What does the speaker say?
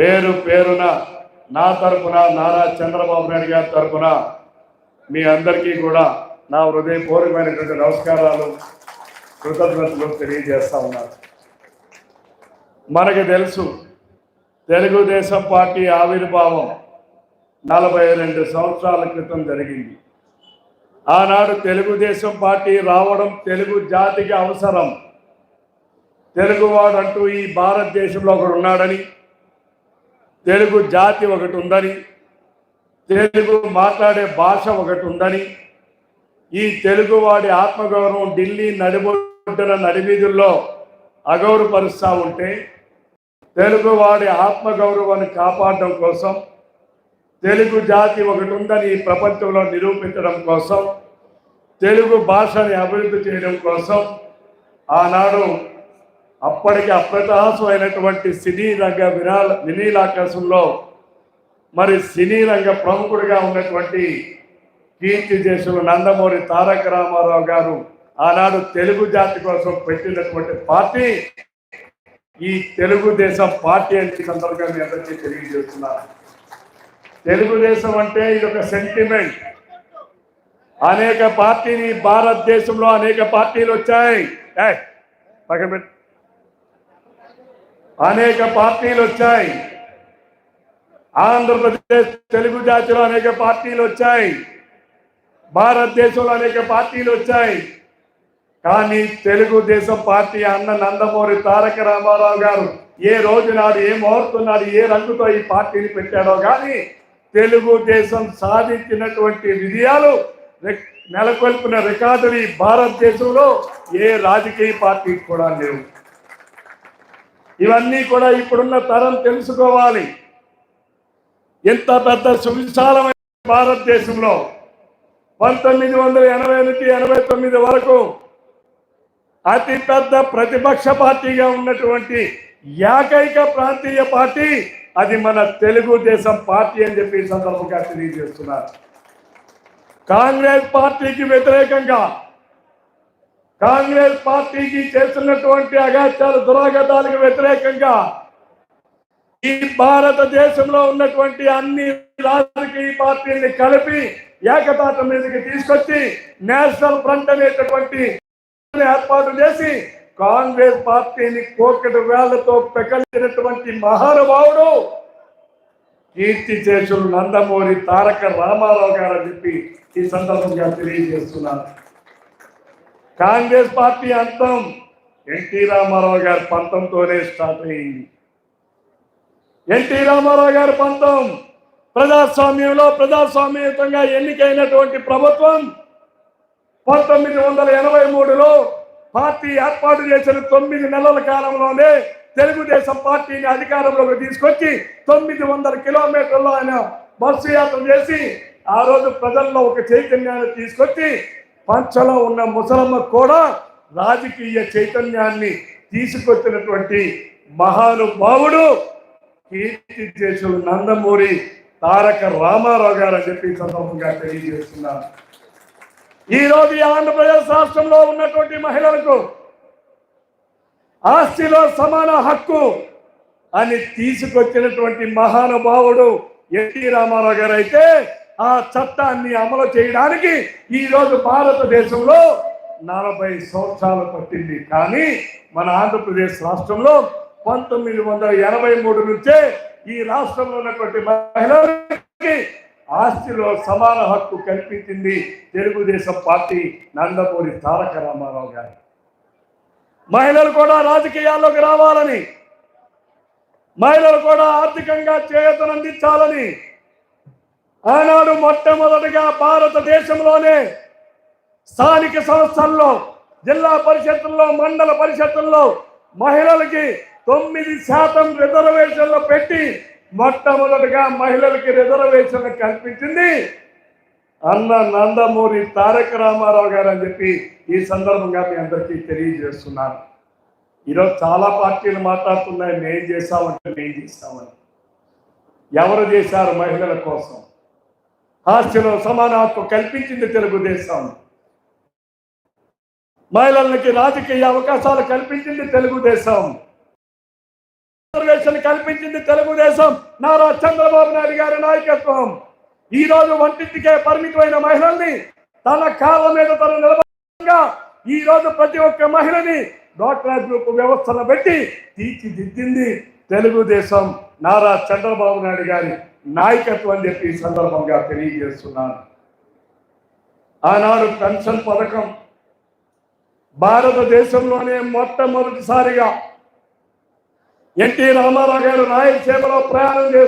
పేరు పేరున నా తరపున నారా చంద్రబాబు నాయుడు గారి తరపున మీ అందరికీ కూడా నా హృదయపూర్వకమైనటువంటి నమస్కారాలు కృతజ్ఞతలు తెలియజేస్తా ఉన్నాను. మనకు తెలుసు తెలుగుదేశం పార్టీ ఆవిర్భావం నలభై రెండు సంవత్సరాల క్రితం జరిగింది. ఆనాడు తెలుగుదేశం పార్టీ రావడం తెలుగు జాతికి అవసరం. తెలుగువాడంటూ ఈ భారతదేశంలో ఒకడు ఉన్నాడని తెలుగు జాతి ఒకటి ఉందని తెలుగు మాట్లాడే భాష ఒకటి ఉందని ఈ తెలుగువాడి ఆత్మగౌరవం ఢిల్లీ నడిబొడ్డున నడివీధుల్లో అగౌరవపరుస్తూ ఉంటే తెలుగువాడి ఆత్మగౌరవాన్ని కాపాడడం కోసం తెలుగు జాతి ఒకటి ఉందని ఈ ప్రపంచంలో నిరూపించడం కోసం తెలుగు భాషని అభివృద్ధి చేయడం కోసం ఆనాడు అప్పటికి అప్రతాసమైనటువంటి సినీ రంగ వినాల వినీలాకాశంలో మరి సినీ రంగ ప్రముఖుడిగా ఉన్నటువంటి కీర్తి చేసులు నందమూరి తారక రామారావు గారు ఆనాడు తెలుగు జాతి కోసం పెట్టినటువంటి పార్టీ ఈ తెలుగుదేశం పార్టీ అని సందర్భంగా మీ అందరికీ తెలియజేస్తున్నారు తెలుగుదేశం అంటే ఇది ఒక సెంటిమెంట్ అనేక పార్టీని భారతదేశంలో అనేక పార్టీలు వచ్చాయి. పక్కన పెట్టి. అనేక పార్టీలు వచ్చాయి. ఆంధ్రప్రదేశ్ తెలుగు జాతిలో అనేక పార్టీలు వచ్చాయి. భారతదేశంలో అనేక పార్టీలు వచ్చాయి. కానీ తెలుగుదేశం పార్టీ అన్న నందమూరి తారక రామారావు గారు ఏ రోజు నాడు ఏ ముహూర్తం నాడు ఏ రంగుతో ఈ పార్టీని పెట్టాడో కానీ తెలుగుదేశం సాధించినటువంటి విజయాలు నెలకొల్పిన రికార్డులు ఈ భారతదేశంలో ఏ రాజకీయ పార్టీకి కూడా లేవు. ఇవన్నీ కూడా ఇప్పుడున్న తరం తెలుసుకోవాలి. ఎంత పెద్ద సువిశాలమైన భారతదేశంలో పంతొమ్మిది వందల ఎనభై నుంచి ఎనభై తొమ్మిది వరకు అతి పెద్ద ప్రతిపక్ష పార్టీగా ఉన్నటువంటి ఏకైక ప్రాంతీయ పార్టీ అది మన తెలుగుదేశం పార్టీ అని చెప్పి సందర్భంగా తెలియజేస్తున్నారు. కాంగ్రెస్ పార్టీకి వ్యతిరేకంగా కాంగ్రెస్ పార్టీకి చేస్తున్నటువంటి అగాత్యాలు దురాగతాలకు వ్యతిరేకంగా ఈ భారతదేశంలో ఉన్నటువంటి అన్ని రాజకీయ పార్టీల్ని కలిపి ఏకతాట మీదకి తీసుకొచ్చి నేషనల్ ఫ్రంట్ అనేటటువంటి ఏర్పాటు చేసి కాంగ్రెస్ పార్టీని కోకటి వేళ్ళతో పెకలించినటువంటి మహానుభావుడు కీర్తి చేసులు నందమూరి తారక రామారావు గారు చెప్పి ఈ సందర్భంగా తెలియజేస్తున్నారు. కాంగ్రెస్ పార్టీ అంతం ఎన్టీ రామారావు గారి పంతంతోనే స్టార్ట్ అయింది ఎన్టీ రామారావు గారి పంతం ప్రజాస్వామ్యంలో ప్రజాస్వామ్యయుతంగా ఎన్నికైనటువంటి ప్రభుత్వం పంతొమ్మిది వందల ఎనభై మూడులో పార్టీ ఏర్పాటు చేసిన తొమ్మిది నెలల కాలంలోనే తెలుగుదేశం పార్టీని అధికారంలోకి తీసుకొచ్చి తొమ్మిది వందల కిలోమీటర్లు ఆయన బస్సు యాత్ర చేసి ఆ రోజు ప్రజల్లో ఒక చైతన్యాన్ని తీసుకొచ్చి పంచలో ఉన్న ముసలమ్మ కూడా రాజకీయ చైతన్యాన్ని తీసుకొచ్చినటువంటి మహానుభావుడు కీర్తి చేసుడు నందమూరి తారక రామారావు గారు అని చెప్పి సందర్భంగా తెలియజేస్తున్నాను. ఈ రోజు ఈ ఆంధ్రప్రదేశ్ రాష్ట్రంలో ఉన్నటువంటి మహిళలకు ఆస్తిలో సమాన హక్కు అని తీసుకొచ్చినటువంటి మహానుభావుడు ఎన్టీ రామారావు గారు అయితే ఆ చట్టాన్ని అమలు చేయడానికి ఈరోజు భారతదేశంలో నలభై సంవత్సరాలు పట్టింది. కానీ మన ఆంధ్రప్రదేశ్ రాష్ట్రంలో పంతొమ్మిది వందల ఎనభై మూడు నుంచే ఈ రాష్ట్రంలో ఉన్నటువంటి మహిళలకి ఆస్తిలో సమాన హక్కు కల్పించింది తెలుగుదేశం పార్టీ నందమూరి తారక రామారావు గారు. మహిళలు కూడా రాజకీయాల్లోకి రావాలని మహిళలు కూడా ఆర్థికంగా చేతనందించాలని ఆనాడు మొట్టమొదటిగా భారతదేశంలోనే స్థానిక సంస్థల్లో జిల్లా పరిషత్తుల్లో మండల పరిషత్తుల్లో మహిళలకి తొమ్మిది శాతం రిజర్వేషన్లు పెట్టి మొట్టమొదటిగా మహిళలకి రిజర్వేషన్లు కల్పించింది అన్న నందమూరి తారక రామారావు గారు అని చెప్పి ఈ సందర్భంగా మీ అందరికీ తెలియజేస్తున్నాను. ఈరోజు చాలా పార్టీలు మాట్లాడుతున్నాయి మేం చేస్తామంటే మేం చేస్తామని ఎవరు చేశారు మహిళల కోసం? ఆస్తిలో సమాన హక్కు కల్పించింది తెలుగుదేశం. మహిళలకి రాజకీయ అవకాశాలు కల్పించింది తెలుగుదేశం. రిజర్వేషన్ కల్పించింది తెలుగుదేశం. నారా చంద్రబాబు నాయుడు గారి నాయకత్వం. ఈ రోజు వంటింటికే పరిమితమైన మహిళల్ని తన కాళ్ళ మీద తన నిలబడంగా ఈ రోజు ప్రతి ఒక్క మహిళని డాక్టర్ గ్రూప్ వ్యవస్థను పెట్టి తీర్చిదిద్దింది తెలుగుదేశం. నారా చంద్రబాబు నాయుడు గారి నాయకత్వం అని చెప్పి ఈ సందర్భంగా తెలియజేస్తున్నాను. ఆనాడు పెన్షన్ పథకం భారతదేశంలోనే మొట్టమొదటిసారిగా ఎన్టీ రామారావు గారు రాయలసీమలో ప్రయాణం చేసి